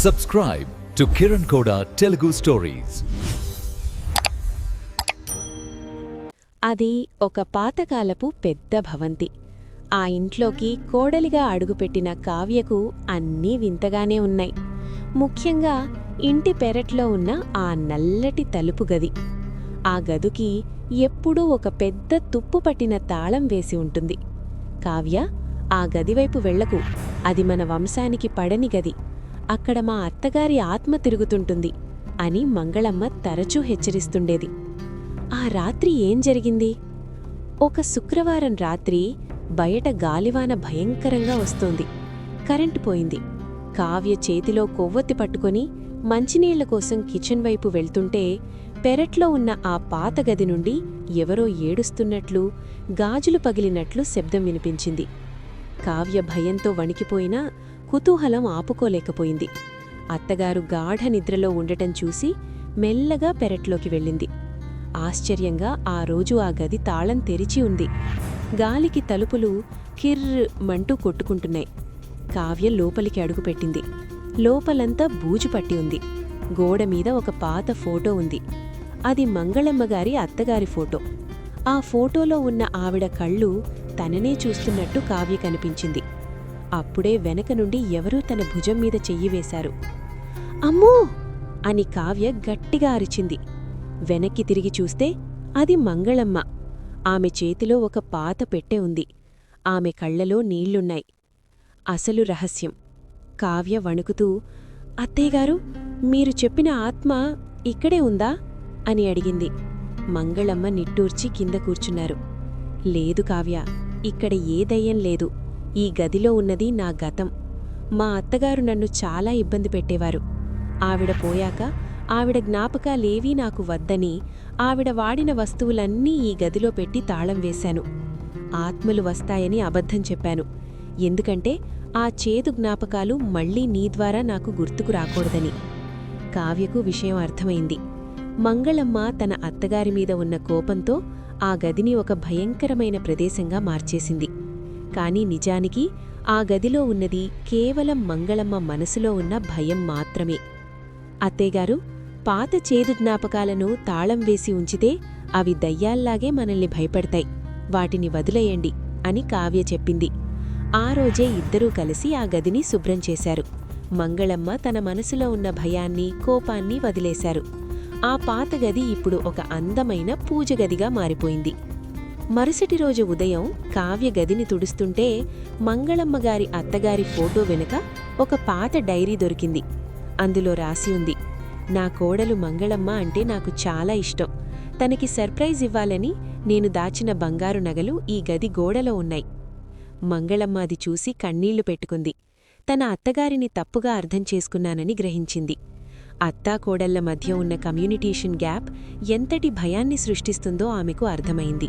Subscribe to Kiran కోడా Telugu stories అది ఒక పాతకాలపు పెద్ద భవంతి. ఆ ఇంట్లోకి కోడలిగా అడుగుపెట్టిన కావ్యకు అన్నీ వింతగానే ఉన్నాయి. ముఖ్యంగా ఇంటి పెరట్లో ఉన్న ఆ నల్లటి తలుపు గది. ఆ గదుకి ఎప్పుడూ ఒక పెద్ద తుప్పు పట్టిన తాళం వేసి ఉంటుంది. కావ్య ఆ గదివైపు వెళ్ళకు. అది మన వంశానికి పడని గది. అక్కడ మా అత్తగారి ఆత్మ తిరుగుతుంటుంది అని మంగళమ్మ తరచూ హెచ్చరిస్తుండేది. ఆ రాత్రి ఏం జరిగింది? ఒక శుక్రవారం రాత్రి బయట గాలివాన భయంకరంగా వస్తోంది. కరెంటు పోయింది. కావ్య చేతిలో కొవ్వొత్తి పట్టుకొని మంచినీళ్ళ కోసం కిచెన్ వైపు వెళ్తుంటే పెరట్లో ఉన్న ఆ పాత గది నుండి ఎవరో ఏడుస్తున్నట్లు గాజులు పగిలినట్లు శబ్దం వినిపించింది. కావ్య భయంతో వణికిపోయినా కుతూహలం ఆపుకోలేకపోయింది. అత్తగారు గాఢ నిద్రలో ఉండటం చూసి మెల్లగా పెరట్లోకి వెళ్ళింది. ఆశ్చర్యంగా ఆ రోజు ఆ గది తాళం తెరిచి ఉంది. గాలికి తలుపులు కిర్ర్ మంటూ కొట్టుకుంటున్నాయి. కావ్య లోపలికి అడుగుపెట్టింది లోపలంతా బూజు పట్టి ఉంది. గోడ మీద ఒక పాత ఫోటో ఉంది. అది మంగళమ్మగారి అత్తగారి ఫోటో. ఆ ఫోటోలో ఉన్న ఆవిడ కళ్ళు తననే చూస్తున్నట్టు కావ్య కనిపించింది. అప్పుడే వెనక నుండి ఎవరూ తన భుజం మీద చెయ్యి వేశారు. అమ్మో! అని కావ్య గట్టిగా అరిచింది. వెనక్కి తిరిగి చూస్తే అది మంగళమ్మ. ఆమె చేతిలో ఒక పాత పెట్టె ఉంది. ఆమె కళ్ళలో నీళ్ళున్నాయి అసలు రహస్యం. కావ్య వణుకుతూ అత్తయ్యగారు మీరు చెప్పిన ఆత్మ ఇక్కడే ఉందా? అని అడిగింది. మంగళమ్మ నిట్టూర్చి కింద కూర్చున్నారు. లేదు కావ్య ఇక్కడ ఏ దయ్యం లేదు. ఈ గదిలో ఉన్నది నా గతం. మా అత్తగారు నన్ను చాలా ఇబ్బంది పెట్టేవారు. ఆవిడ పోయాక ఆవిడ జ్ఞాపకాలేవీ నాకు వద్దని ఆవిడ వాడిన వస్తువులన్నీ ఈ గదిలో పెట్టి తాళం వేశాను. ఆత్మలు వస్తాయని అబద్ధం చెప్పాను. ఎందుకంటే ఆ చేదు జ్ఞాపకాలు మళ్ళీ నీ ద్వారా నాకు గుర్తుకు రాకూడదని. కావ్యకు విషయం అర్థమైంది. మంగళమ్మ తన అత్తగారి మీద ఉన్న కోపంతో ఆ గదిని ఒక భయంకరమైన ప్రదేశంగా మార్చేసింది. కానీ నిజానికి ఆ గదిలో ఉన్నది కేవలం మంగళమ్మ మనసులో ఉన్న భయం మాత్రమే. అత్తేగారు పాత చేదు జ్ఞాపకాలను తాళం వేసి ఉంచితే అవి దయ్యాల్లాగే మనల్ని భయపడతాయి. వాటిని వదిలేయండి అని కావ్య చెప్పింది. ఆ రోజే ఇద్దరూ కలిసి ఆ గదిని శుభ్రం చేశారు. మంగళమ్మ తన మనసులో ఉన్న భయాన్ని కోపాన్ని వదిలేశారు. ఆ పాత గది ఇప్పుడు ఒక అందమైన పూజగదిగా మారిపోయింది. మరుసటి రోజు ఉదయం కావ్య గదిని తుడుస్తుంటే మంగళమ్మగారి అత్తగారి ఫోటో వెనుక ఒక పాత డైరీ దొరికింది. అందులో రాసి ఉంది నా కోడలు మంగళమ్మ అంటే నాకు చాలా ఇష్టం. తనకి సర్ప్రైజ్ ఇవ్వాలని నేను దాచిన బంగారు నగలు ఈ గది గోడలో ఉన్నాయి. మంగళమ్మ అది చూసి కన్నీళ్ళు పెట్టుకుంది. తన అత్తగారిని తప్పుగా అర్థం చేసుకున్నానని గ్రహించింది. అత్తాకోడళ్ళ మధ్య ఉన్న కమ్యూనిటీషన్ గ్యాప్ ఎంతటి భయాన్ని సృష్టిస్తుందో ఆమెకు అర్థమైంది.